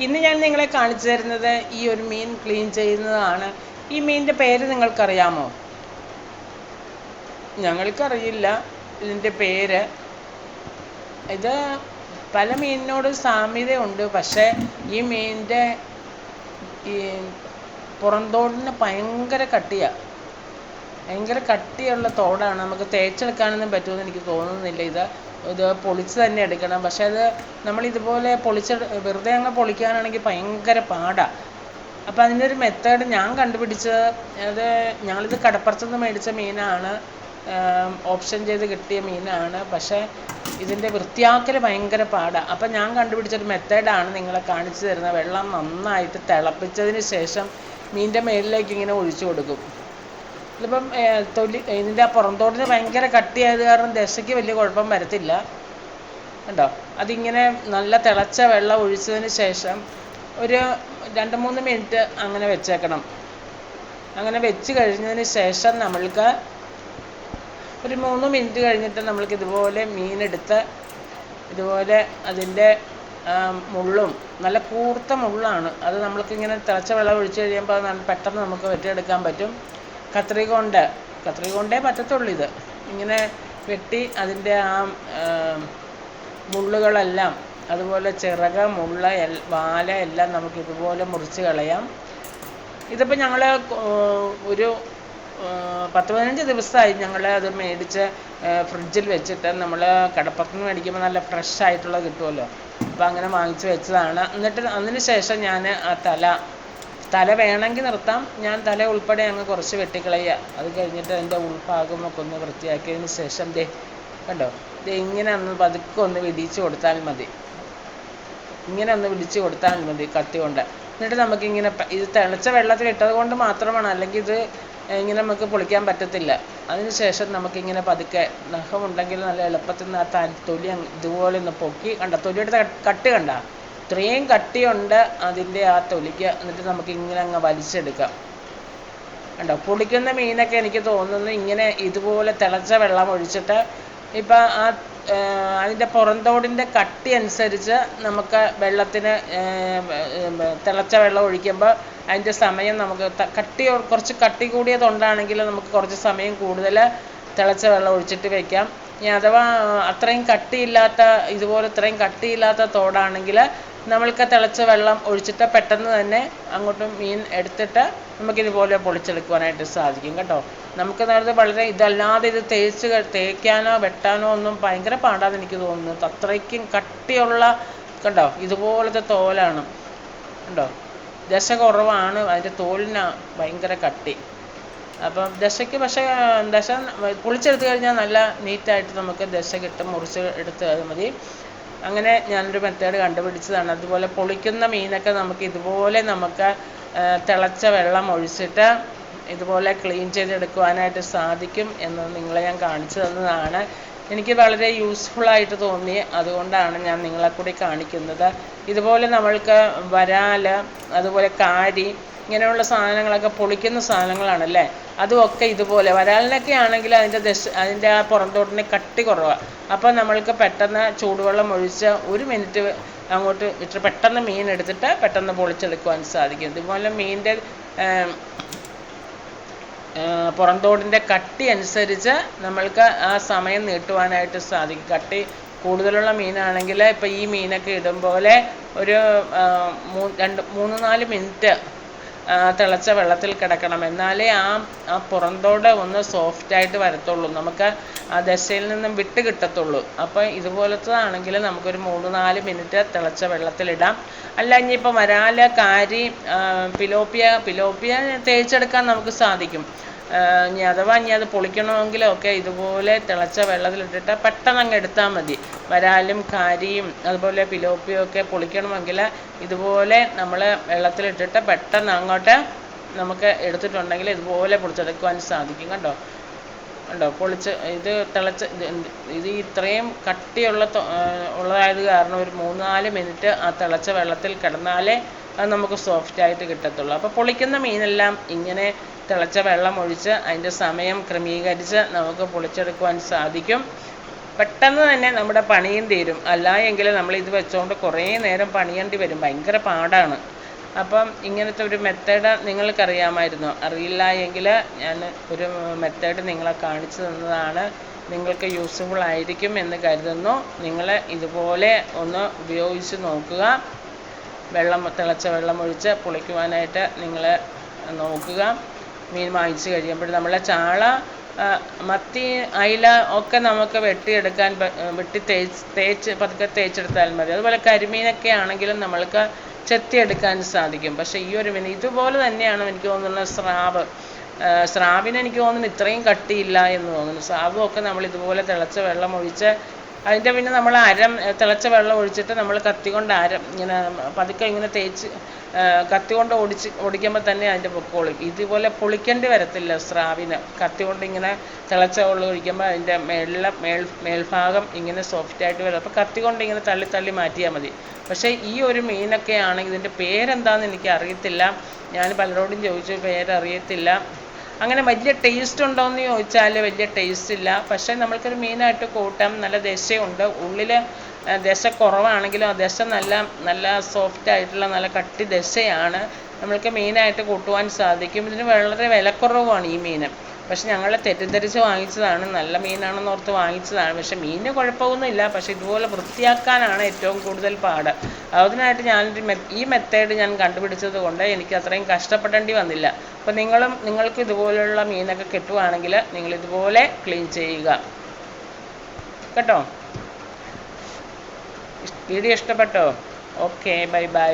ഇന്ന് ഞാൻ നിങ്ങളെ കാണിച്ചു തരുന്നത് ഈ ഒരു മീൻ ക്ലീൻ ചെയ്യുന്നതാണ്. ഈ മീനിന്റെ പേര് നിങ്ങൾക്കറിയാമോ? ഞങ്ങൾക്കറിയില്ല ഇതിന്റെ പേര്. ഇത് പല മീനിനോട് സാമ്യതയുണ്ട്. പക്ഷേ ഈ മീനിന്റെ ഈ പുറന്തോടിന് ഭയങ്കര കട്ടിയാണ് ഭയങ്കര കട്ടിയുള്ള തോടാണ്. നമുക്ക് തേച്ചെടുക്കാനൊന്നും പറ്റുമെന്ന് എനിക്ക് തോന്നുന്നില്ല. ഇത് ഇത് പൊളിച്ച് തന്നെ എടുക്കണം. പക്ഷെ അത് നമ്മൾ ഇതുപോലെ പൊളിച്ച് വെറുതെ അങ്ങ് പൊളിക്കാനാണെങ്കിൽ ഭയങ്കര പാടാ. അപ്പോൾ അതിന്റെ ഒരു മെത്തേഡ് ഞാൻ കണ്ടുപിടിച്ചത് അത് ഞങ്ങളിത് കടപ്പുറത്തുനിന്ന് മേടിച്ച മീനാണ്. ഓപ്ഷൻ ചെയ്ത് കിട്ടിയ മീനാണ്. പക്ഷേ ഇതിന്റെ വൃത്തിയാക്കൽ ഭയങ്കര പാടാണ് അപ്പം ഞാൻ കണ്ടുപിടിച്ചൊരു മെത്തേഡാണ് നിങ്ങളെ കാണിച്ചു തരുന്നത്. വെള്ളം നന്നായിട്ട് തിളപ്പിച്ചതിന് ശേഷം മീനിന്റെ മേലിലേക്ക് ഇങ്ങനെ ഒഴിച്ചു കൊടുക്കും. ഇതിപ്പം തൊലി ഇതിന്റെ ആ പുറന്തോടിന് ഭയങ്കര കട്ടിയായത് കാരണം ദശയ്ക്ക് വലിയ കുഴപ്പം വരത്തില്ല. കണ്ടോ? അതിങ്ങനെ നല്ല തിളച്ച വെള്ളം ഒഴിച്ചതിന് ശേഷം ഒരു രണ്ട് മൂന്ന് മിനിറ്റ് അങ്ങനെ വെച്ചേക്കണം. അങ്ങനെ വെച്ച് കഴിഞ്ഞതിന് ശേഷം നമ്മൾക്ക് ഒരു മൂന്ന് മിനിറ്റ് കഴിഞ്ഞിട്ട് നമ്മൾക്ക് ഇതുപോലെ മീനെടുത്ത് ഇതുപോലെ അതിന്റെ മുള്ളും നല്ല കൂർത്ത മുള്ളാണ്. അത് നമ്മൾക്ക് ഇങ്ങനെ തിളച്ച വെള്ളം ഒഴിച്ച് കഴിയുമ്പോൾ പെട്ടെന്ന് നമുക്ക് വെട്ടിയെടുക്കാൻ പറ്റും. കത്രിക കൊണ്ട് കത്രിക കൊണ്ടേ പറ്റത്തുള്ളൂ ഇത്. ഇങ്ങനെ വെട്ടി അതിന്റെ ആ മുള്ളുകളെല്ലാം അതുപോലെ ചിറക് മുള്ള എൽ വാല എല്ലാം നമുക്ക് ഇതുപോലെ മുറിച്ച് കളയാം. ഇതിപ്പോൾ ഞങ്ങൾ ഒരു പത്ത് പതിനഞ്ച് ദിവസമായി ഞങ്ങൾ അത് മേടിച്ച് ഫ്രിഡ്ജിൽ വെച്ചിട്ട് നമ്മൾ കടപ്പുറത്ത് മേടിക്കുമ്പോൾ നല്ല ഫ്രഷ് ആയിട്ടുള്ളത് കിട്ടുമല്ലോ അപ്പോൾ അങ്ങനെ വാങ്ങിച്ച് വെച്ചതാണ്. എന്നിട്ട് അതിന് ശേഷം ഞാൻ ആ തല തല വേണമെങ്കിൽ നിർത്താം. ഞാൻ തല ഉൾപ്പെടെ അങ്ങ് കുറച്ച് വെട്ടിക്കളയുക. അത് കഴിഞ്ഞിട്ട് അതിന്റെ ഉൾഭാഗമൊക്കെ ഒന്ന് വൃത്തിയാക്കിയതിന് ശേഷം ദേ കണ്ടോ? ദേ ഇങ്ങനെ ഒന്ന് പതുക്കെ ഒന്ന് വിടിച്ച് കൊടുത്താൽ മതി. ഇങ്ങനെ ഒന്ന് വിടിച്ച് കൊടുത്താൽ മതി കത്തി കൊണ്ട്. എന്നിട്ട് നമുക്കിങ്ങനെ ഇത് തിളച്ച വെള്ളത്തിൽ ഇട്ടത് കൊണ്ട് മാത്രമാണ്. അല്ലെങ്കിൽ ഇത് ഇങ്ങനെ നമുക്ക് പൊളിക്കാൻ പറ്റത്തില്ല. അതിനുശേഷം നമുക്കിങ്ങനെ പതുക്കെ നഖമുണ്ടെങ്കിൽ നല്ല എളുപ്പത്തിൽ നിന്ന് ആ തൊലി ഇതുപോലെ ഒന്ന് പൊക്കി കണ്ട? തൊലിയുടെ കട്ട് കണ്ട? ഇത്രയും കട്ടിയുണ്ട് അതിന്റെ ആ തൊലിക്ക്. എന്നിട്ട് നമുക്ക് ഇങ്ങനെ അങ്ങ് വലിച്ചെടുക്കാം. കണ്ടോ? പൊളിക്കുന്ന മീനൊക്കെ എനിക്ക് തോന്നുന്നു ഇങ്ങനെ ഇതുപോലെ തിളച്ച വെള്ളം ഒഴിച്ചിട്ട് ഇപ്പം ആ അതിന്റെ പുറന്തോടിന്റെ കട്ടി അനുസരിച്ച് നമുക്ക് വെള്ളത്തിന് തിളച്ച വെള്ളം ഒഴിക്കുമ്പോൾ അതിന്റെ സമയം നമുക്ക് കട്ടി കുറച്ച് കട്ടി കൂടിയതുണ്ടാണെങ്കിൽ നമുക്ക് കുറച്ച് സമയം കൂടുതൽ തിളച്ച വെള്ളം ഒഴിച്ചിട്ട് വെക്കാം. ഇനി അഥവാ അത്രയും കട്ടിയില്ലാത്ത ഇതുപോലെ ഇത്രയും കട്ടിയില്ലാത്ത തോടാണെങ്കിൽ നമ്മൾക്ക് തിളച്ച വെള്ളം ഒഴിച്ചിട്ട് പെട്ടെന്ന് തന്നെ അങ്ങോട്ട് മീൻ എടുത്തിട്ട് നമുക്കിതുപോലെ പൊളിച്ചെടുക്കുവാനായിട്ട് സാധിക്കും കേട്ടോ. നമുക്ക് നേരത്തെ വളരെ ഇതല്ലാതെ ഇത് തേച്ച് തേക്കാനോ വെട്ടാനോ ഒന്നും ഭയങ്കര പാടാന്ന് എനിക്ക് തോന്നുന്നു. അത്രയ്ക്കും കട്ടിയുള്ള കണ്ടോ ഇതുപോലത്തെ തോലാണ് കണ്ടോ. ദശ കുറവാണ് അതിന്റെ തോലിന് ഭയങ്കര കട്ടി. അപ്പം ദശയ്ക്ക് പക്ഷേ ദശ പൊളിച്ചെടുത്ത് കഴിഞ്ഞാൽ നല്ല നീറ്റായിട്ട് നമുക്ക് ദശ കിട്ടും മുറിച്ച് എടുത്ത് മതി. അങ്ങനെ ഞാനൊരു മെത്തേഡ് കണ്ടുപിടിച്ചതാണ്. അതുപോലെ പൊളിക്കുന്ന മീനൊക്കെ നമുക്ക് ഇതുപോലെ നമുക്ക് തിളച്ച വെള്ളം ഒഴിച്ചിട്ട് ഇതുപോലെ ക്ലീൻ ചെയ്തെടുക്കുവാനായിട്ട് സാധിക്കും എന്ന് നിങ്ങളെ ഞാൻ കാണിച്ചു തന്നതാണ്. എനിക്ക് വളരെ യൂസ്ഫുൾ ആയിട്ട് തോന്നി. അതുകൊണ്ടാണ് ഞാൻ നിങ്ങളെ കൂടി കാണിക്കുന്നത്. ഇതുപോലെ നമ്മൾക്ക് വരാൽ അതുപോലെ കാരി ഇങ്ങനെയുള്ള സാധനങ്ങളൊക്കെ പൊളിക്കുന്ന സാധനങ്ങളാണല്ലേ? അതുമൊക്കെ ഇതുപോലെ. വരാലിനൊക്കെ ആണെങ്കിൽ അതിന്റെ ദശ അതിന്റെ ആ പുറന്തോട്ടിന് കട്ടി കുറവാണ് അപ്പോൾ നമ്മൾക്ക് പെട്ടെന്ന് ചൂടുവെള്ളം ഒഴിച്ച് ഒരു മിനിറ്റ് അങ്ങോട്ട് ഇട്ട് പെട്ടെന്ന് മീൻ എടുത്തിട്ട് പെട്ടെന്ന് പൊളിച്ചെടുക്കുവാൻ സാധിക്കും. ഇതുപോലെ മീനിന്റെ പുറന്തോടിന്റെ കട്ടി അനുസരിച്ച് നമ്മൾക്ക് ആ സമയം നീട്ടുവാനായിട്ട് സാധിക്കും. കട്ടി കൂടുതലുള്ള മീനാണെങ്കിൽ ഇപ്പോൾ ഈ മീനൊക്കെ ഇടും പോലെ ഒരു രണ്ട് മൂന്ന് നാല് മിനിറ്റ് തിളച്ച വെള്ളത്തിൽ കിടക്കണം. എന്നാലേ ആ ആ പുറന്തോട് ഒന്ന് സോഫ്റ്റായിട്ട് വരത്തുള്ളൂ. നമുക്ക് ആ ദശയിൽ നിന്നും വിട്ട് കിട്ടത്തുള്ളൂ. അപ്പോൾ ഇതുപോലത്തതാണെങ്കിൽ നമുക്കൊരു മൂന്ന് നാല് മിനിറ്റ് തിളച്ച വെള്ളത്തിലിടാം. അല്ല ഇനിയിപ്പോൾ വരാൽ കാരി പിലോപ്പിയ പിലോപ്പിയ തേച്ചെടുക്കാൻ നമുക്ക് സാധിക്കും. ഇനി അഥവാ ഇനി അത് പൊളിക്കണമെങ്കിലൊക്കെ ഇതുപോലെ തിളച്ച വെള്ളത്തിലിട്ടിട്ട് പെട്ടെന്ന് അങ്ങ് എടുത്താൽ മതി. വരാലും കാരിയും അതുപോലെ പിലോപ്പിയും ഒക്കെ പൊളിക്കണമെങ്കിൽ ഇതുപോലെ നമ്മൾ വെള്ളത്തിലിട്ടിട്ട് പെട്ടെന്ന് അങ്ങോട്ട് നമുക്ക് എടുത്തിട്ടുണ്ടെങ്കിൽ ഇതുപോലെ പൊളിച്ചെടുക്കുവാൻ സാധിക്കും. കണ്ടോ? കണ്ടോ? പൊളിച്ച് ഇത് തിളച്ച് ഇത് ഇത്രയും കട്ടിയുള്ള ഉള്ളതായത് കാരണം ഒരു മൂന്ന് നാല് മിനിറ്റ് ആ തിളച്ച വെള്ളത്തിൽ കിടന്നാലേ അത് നമുക്ക് സോഫ്റ്റായിട്ട് കിട്ടത്തുള്ളൂ. അപ്പോൾ പൊളിക്കുന്ന മീനെല്ലാം ഇങ്ങനെ തിളച്ച വെള്ളം ഒഴിച്ച് അതിന്റെ സമയം ക്രമീകരിച്ച് നമുക്ക് പൊളിച്ചെടുക്കുവാൻ സാധിക്കും. പെട്ടെന്ന് തന്നെ നമ്മുടെ പണിയും തീരും. അല്ല എങ്കിൽ നമ്മൾ ഇത് വെച്ചുകൊണ്ട് കുറേ നേരം പണിയേണ്ടി വരും. ഭയങ്കര പാടാണ്. അപ്പം ഇങ്ങനത്തെ ഒരു മെത്തേഡ് നിങ്ങൾക്കറിയാമായിരുന്നോ. അറിയില്ല എങ്കിൽ ഞാൻ ഒരു മെത്തേഡ് നിങ്ങളെ കാണിച്ചു തന്നതാണ്. നിങ്ങൾക്ക് യൂസ്ഫുൾ ആയിരിക്കും എന്ന് കരുതുന്നു. നിങ്ങൾ ഇതുപോലെ ഒന്ന് ഉപയോഗിച്ച് നോക്കുക. വെള്ളം തിളച്ച വെള്ളം ഒഴിച്ച് പുളിക്കുവാനായിട്ട് നിങ്ങൾ നോക്കുക. മീൻ വാങ്ങിച്ച് കഴിയുമ്പോൾ നമ്മളെ ചാള മത്തി അയില ഒക്കെ നമുക്ക് വെട്ടിയെടുക്കാൻ വെട്ടി തേച്ച് തേച്ച് പതുക്കെ തേച്ചെടുത്താൽ മതി. അതുപോലെ കരിമീനൊക്കെ ആണെങ്കിലും നമ്മൾക്ക് ചെത്തിയെടുക്കാൻ സാധിക്കും. പക്ഷേ ഈ ഒരു മീൻ ഇതുപോലെ തന്നെയാണ് എനിക്ക് തോന്നുന്നത് സ്രാവ്. സ്രാവിന് എനിക്ക് തോന്നുന്നു ഇത്രയും കട്ടിയില്ല എന്ന് തോന്നുന്നു. സ്രാവും ഒക്കെ നമ്മൾ ഇതുപോലെ തിളച്ച വെള്ളം ഒഴിച്ച് അതിന്റെ പിന്നെ നമ്മൾ അരം തിളച്ച വെള്ളം ഒഴിച്ചിട്ട് നമ്മൾ കത്തി കൊണ്ട് അരം ഇങ്ങനെ പതുക്കെ ഇങ്ങനെ തേച്ച് കത്തി കൊണ്ട് ഓടിച്ച് ഓടിക്കുമ്പോൾ തന്നെ അതിന്റെ പൊക്കോളും ഇതുപോലെ പൊളിക്കേണ്ടി വരത്തില്ല സ്രാവിന്. കത്തി കൊണ്ട് ഇങ്ങനെ തിളച്ച വെള്ളം ഒഴിക്കുമ്പോൾ അതിന്റെ മേളിലെ മേൽ മേൽഭാഗം ഇങ്ങനെ സോഫ്റ്റ് ആയിട്ട് വരും. അപ്പോൾ കത്തി കൊണ്ട് ഇങ്ങനെ തള്ളി തള്ളി മാറ്റിയാൽ മതി. പക്ഷേ ഈ ഒരു മീനൊക്കെ ആണെങ്കിൽ ഇതിന്റെ പേരെന്താണെന്ന് എനിക്ക് അറിയത്തില്ല. ഞാൻ പലരോടും ചോദിച്ചു പേരറിയത്തില്ല. അങ്ങനെ വലിയ ടേസ്റ്റ് ഉണ്ടോ എന്ന് ചോദിച്ചാൽ വലിയ ടേസ്റ്റ് ഇല്ല. പക്ഷേ നമ്മൾക്കൊരു മീനായിട്ട് കൂട്ടാം. നല്ല ദശയുണ്ട്. ഉള്ളിൽ ദശ കുറവാണെങ്കിലും ആ ദശ നല്ല നല്ല സോഫ്റ്റ് ആയിട്ടുള്ള നല്ല കട്ടി ദശയാണ്. നമ്മൾക്ക് മീനായിട്ട് കൂട്ടുവാൻ സാധിക്കും. ഇതിന് വളരെ വിലക്കുറവാണ് ഈ മീൻ പക്ഷെ ഞങ്ങൾ തെറ്റിദ്ധരിച്ച് വാങ്ങിച്ചതാണ് നല്ല മീനാണെന്ന് ഓർത്ത് വാങ്ങിച്ചതാണ്. പക്ഷെ മീനിന് കുഴപ്പമൊന്നുമില്ല പക്ഷെ ഇതുപോലെ വൃത്തിയാക്കാനാണ് ഏറ്റവും കൂടുതൽ പാട്. അതിനായിട്ട് മെ ഈ മെത്തേഡ് ഞാൻ കണ്ടുപിടിച്ചത് കൊണ്ട് എനിക്ക് അത്രയും കഷ്ടപ്പെടേണ്ടി വന്നില്ല. അപ്പോൾ നിങ്ങളും നിങ്ങൾക്ക് ഇതുപോലെയുള്ള മീനൊക്കെ കിട്ടുവാണെങ്കിൽ നിങ്ങൾ ഇതുപോലെ ക്ലീൻ ചെയ്യുക. കേട്ടോ? വീഡിയോ ഇഷ്ടപ്പെട്ടോ? Okay bye bye.